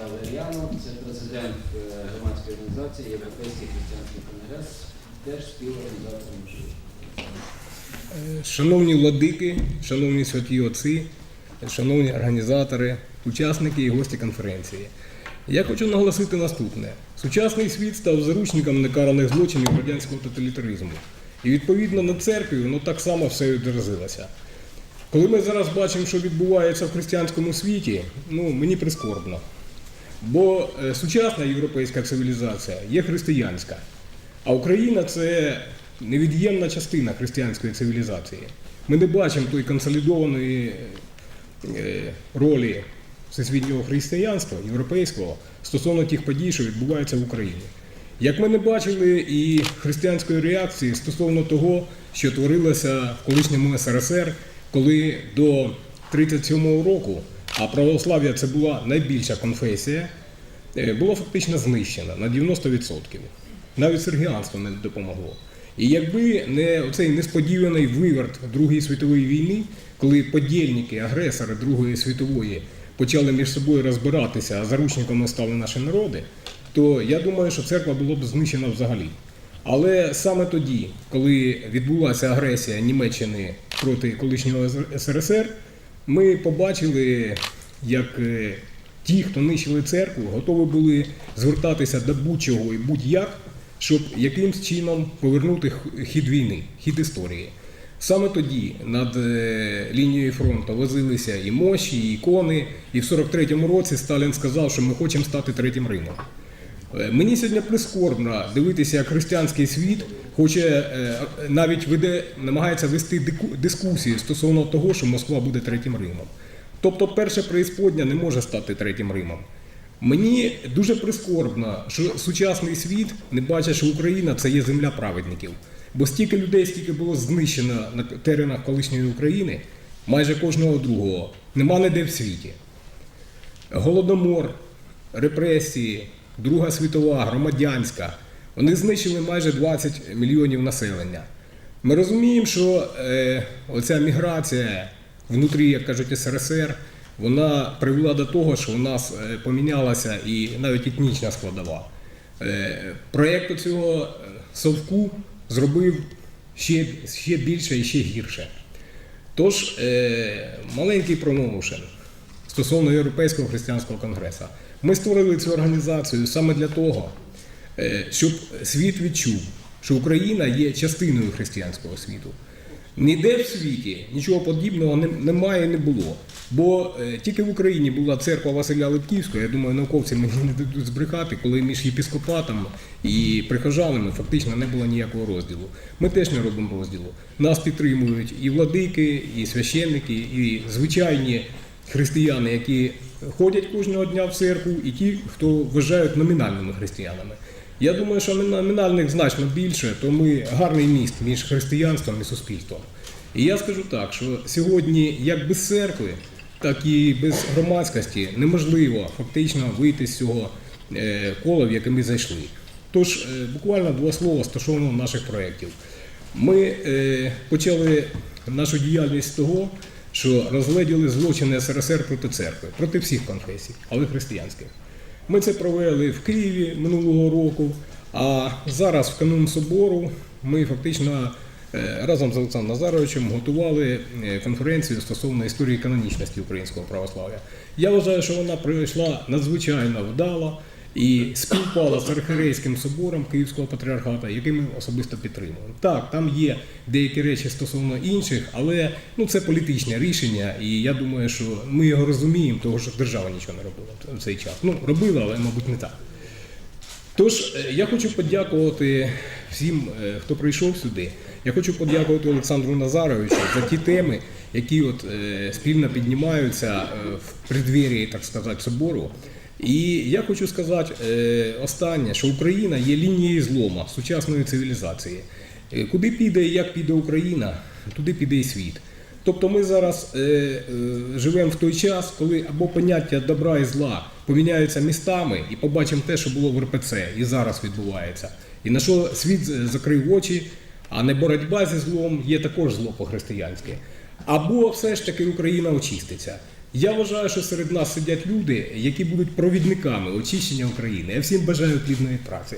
Валеріану, це президент е, громадської організації Європейський християнський конгрес, теж співорганізатор можливо. Шановні владики, шановні святі отці, шановні організатори, учасники і гості конференції. Я хочу наголосити наступне: сучасний світ став заручником некараних злочинів радянського тоталітаризму. І відповідно на церкві воно так само все відразилося. Коли ми зараз бачимо, що відбувається в християнському світі, ну мені прискорбно. Бо е, сучасна європейська цивілізація є християнська, а Україна це невід'ємна частина християнської цивілізації. Ми не бачимо тої консолідованої е, ролі всесвітнього християнства, європейського, стосовно тих подій, що відбуваються в Україні. Як ми не бачили і християнської реакції стосовно того, що творилося в колишньому СРСР, коли до 37-го року, а православ'я це була найбільша конфесія, е, було фактично знищено на 90%. Навіть сергіанство не допомогло. І якби не оцей несподіваний виверт Другої світової війни, коли подільники, агресори Другої світової почали між собою розбиратися, а заручниками стали наші народи, то я думаю, що церква була б знищена взагалі. Але саме тоді, коли відбулася агресія Німеччини проти колишнього СРСР, ми побачили, як е, ті, хто нищили церкву, готові були звертатися до будь-чого і будь-як, щоб якимсь чином повернути хід війни, хід історії. Саме тоді над е, лінією фронту возилися і мощі, і ікони, і в 43-му році Сталін сказав, що ми хочемо стати третім Римом. Е, Мені сьогодні прискорбно дивитися, як християнський світ хоче е, навіть веде, намагається вести дискусії стосовно того, що Москва буде третім Римом. Тобто, перше преісподня не може стати третім Римом. Мені дуже прискорбно, що сучасний світ не бачить, що Україна це є земля праведників. Бо стільки людей, скільки було знищено на теренах колишньої України, майже кожного другого, нема ніде в світі. Голодомор, репресії, Друга світова, громадянська. Вони знищили майже 20 мільйонів населення. Ми розуміємо, що е, оця міграція внутрі, як кажуть, СРСР, вона привела до того, що у нас е, помінялася і навіть етнічна складова. Е, проєкт цього совку зробив ще, ще більше і ще гірше. Тож, е, маленький промоушен стосовно Європейського християнського конгресу. Ми створили цю організацію саме для того, е, щоб світ відчув, що Україна є частиною християнського світу. Ніде в світі нічого подібного немає і не було. Бо е, тільки в Україні була церква Василя Липківського, я думаю, науковці мені не дадуть збрехати, коли між єпіскопатом і прихожанами фактично не було ніякого розділу. Ми теж не робимо розділу. Нас підтримують і владики, і священники, і звичайні християни, які ходять кожного дня в церкву, і ті, хто вважають номінальними християнами. Я думаю, що номінальних значно більше, то ми гарний міст між християнством і суспільством. І я скажу так, що сьогодні як без церкви, так і без громадськості неможливо фактично вийти з цього е, кола, в яке ми зайшли. Тож, е, буквально два слова стосовно наших проєктів. Ми е, почали нашу діяльність з того, що розгледіли злочини СРСР проти церкви, проти всіх конфесій, але християнських. Ми це провели в Києві минулого року, а зараз, в канун собору, ми фактично е, разом з Олександром Назаровичем готували е, конференцію стосовно історії канонічності українського православ'я. Я вважаю, що вона пройшла надзвичайно вдало і співпала з архірейським собором Київського патріархата, який ми особисто підтримуємо. Так, там є деякі речі стосовно інших, але ну це політичне рішення, і я думаю, що ми його розуміємо, тому що держава нічого не робила в цей час. Ну робила, але мабуть не так. Тож е, я хочу подякувати всім, е, хто прийшов сюди. Я хочу подякувати Олександру Назаровичу за ті теми, які от е, спільно піднімаються в преддвір'ї, так сказати, собору. І я хочу сказати е, останнє, що Україна є лінією злома сучасної цивілізації. Е, Куди піде і як піде Україна, туди піде і світ. Тобто ми зараз е, живемо в той час, коли або поняття добра і зла поміняються містами і побачимо те, що було в РПЦ і зараз відбувається. І на що світ закрив очі, а не боротьба зі злом є також зло по-християнськи. Або все ж таки Україна очиститься. Я вважаю, що серед нас сидять люди, які будуть провідниками очищення України. Я всім бажаю плідної праці.